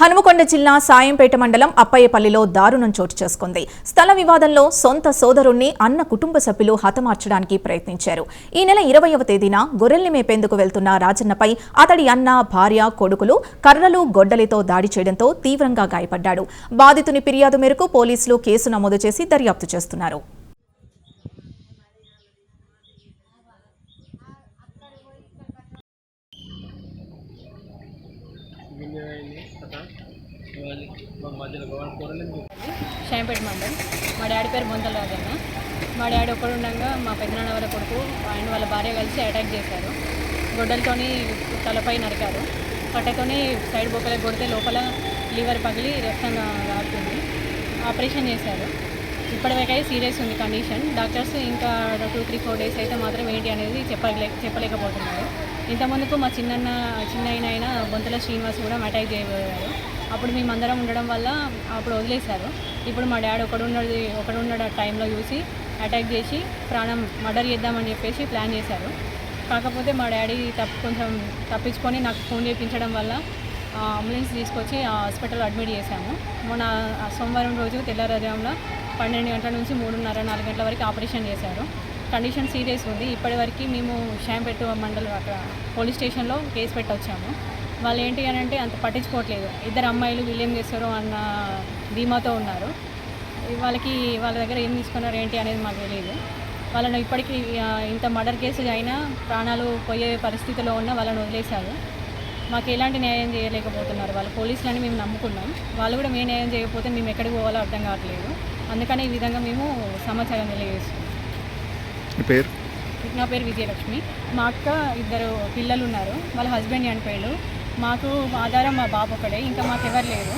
హనుమకొండ జిల్లా సాయంపేట మండలం అప్పయ్యపల్లిలో దారుణం చోటు చేసుకుంది. స్థల వివాదంలో సొంత సోదరుణ్ణి అన్న కుటుంబ సభ్యులు హతమార్చడానికి ప్రయత్నించారు. ఈ నెల ఇరవయవ తేదీన గొర్రెల్ని మేపేందుకు వెళ్తున్న రాజన్నపై అతడి అన్న భార్య కొడుకులు కర్రలు గొడ్డలితో దాడి చేయడంతో తీవ్రంగా గాయపడ్డాడు. బాధితుని ఫిర్యాదు మేరకు పోలీసులు కేసు నమోదు చేసి దర్యాప్తు చేస్తున్నారు. షాంపేట మండల్. మా డాడీ పేరు బొంతల రాజన్న. మా డాడీ ఒక్కడు ఉండగా మా పెద్దనాన్న వాళ్ళ కొడుకు ఆయన వాళ్ళ భార్య కలిసి అటాక్ చేశారు. గొడ్డలతోని తలపై నరికారు. కట్టతోని సైడ్ బొక్కలు కొడితే లోపల లివర్ పగిలి రక్తం రాడుతుంది ఆపరేషన్ చేశారు. ఇప్పటివరకైతే సీరియస్ ఉంది కండిషన్ డాక్టర్స్ ఇంకా టూ త్రీ ఫోర్ డేస్ అయితే మాత్రం ఏంటి అనేది చెప్పలే చెప్పలేకపోతున్నారు. ఇంతకుముందుకు మా చిన్నన్న చిన్న అయిన బొంతల శ్రీనివాస్ కూడా అటాక్ చేయబోయారు అప్పుడు మేమందరం ఉండడం వల్ల అప్పుడు వదిలేశారు. ఇప్పుడు మా డాడీ ఒకడు ఉన్నది ఒకడు టైంలో చూసి అటాక్ చేసి ప్రాణం మర్డర్ చేద్దామని చెప్పేసి ప్లాన్ చేశారు. కాకపోతే మా డాడీ తప్పు కొంచెం తప్పించుకొని నాకు ఫోన్ చేయించడం వల్ల అంబులెన్స్ తీసుకొచ్చి హాస్పిటల్లో హాస్పిటల్ అడ్మిట్ చేశాము. మొన్న సోమవారం రోజు తెల్లారుజామున పన్నెండు గంటల నుంచి మూడున్నర నాలుగు గంటల వరకు ఆపరేషన్ చేశారు. కండిషన్ సీరియస్ ఉంది. ఇప్పటివరకు మేము షాంపెట్టు మండలం అక్కడ పోలీస్ స్టేషన్లో కేసు పెట్టొచ్చాము. వాళ్ళు ఏంటి అని అంటే అంత పట్టించుకోవట్లేదు. ఇద్దరు అమ్మాయిలు వీళ్ళేం చేస్తారు అన్న ధీమాతో ఉన్నారు. వాళ్ళకి వాళ్ళ దగ్గర ఏం తీసుకున్నారు ఏంటి అనేది మాకు తెలియదు వాళ్ళని ఇప్పటికీ ఇంత మర్డర్ కేసు అయినా ప్రాణాలు పోయే పరిస్థితిలో ఉన్న వాళ్ళని వదిలేశారు. మాకు ఎలాంటి న్యాయం చేయలేకపోతున్నారు. వాళ్ళు పోలీసులని మేము నమ్ముకున్నాం. వాళ్ళు కూడా మేము న్యాయం చేయకపోతే మేము ఎక్కడికి పోవాలో అర్థం కావట్లేదు. అందుకని ఈ విధంగా మేము సమాచారం తెలియజేస్తున్నాం. పేరు? నా పేరు విజయలక్ష్మి. మా అక్క ఇద్దరు పిల్లలు ఉన్నారు. వాళ్ళ హస్బెండ్ చనిపోయాడు. మాకు ఆధారం మా బాబు ఒకడే ఇంకా మాకెవరు లేరు.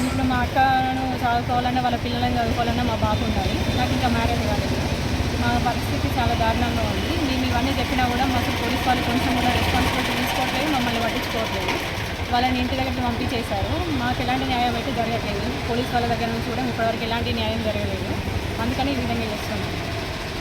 ఇప్పుడు మా అక్కను చదువుకోవాలన్నా వాళ్ళ పిల్లలను చదువుకోవాలన్నా మా బాబు ఉండాలి. నాకు ఇంకా మ్యారేజ్ కాలేదు. మా పరిస్థితి చాలా దారుణంగా ఉంది. మేము ఇవన్నీ చెప్పినా కూడా మాకు పోలీస్ వాళ్ళు కొంచెం కూడా రెస్పాన్సిబిలిటీ తీసుకోవట్లేదు మమ్మల్ని పట్టించుకోవట్లేదు. వాళ్ళని ఇంటి దగ్గరికి పంపించేశారు. మాకు ఎలాంటి న్యాయం అయితే జరగట్లేదు. పోలీస్ వాళ్ళ దగ్గర నుంచి కూడా ఇప్పటివరకు ఎలాంటి న్యాయం జరగలేదు. అందుకని ఈ విధంగా చేస్తున్నాం.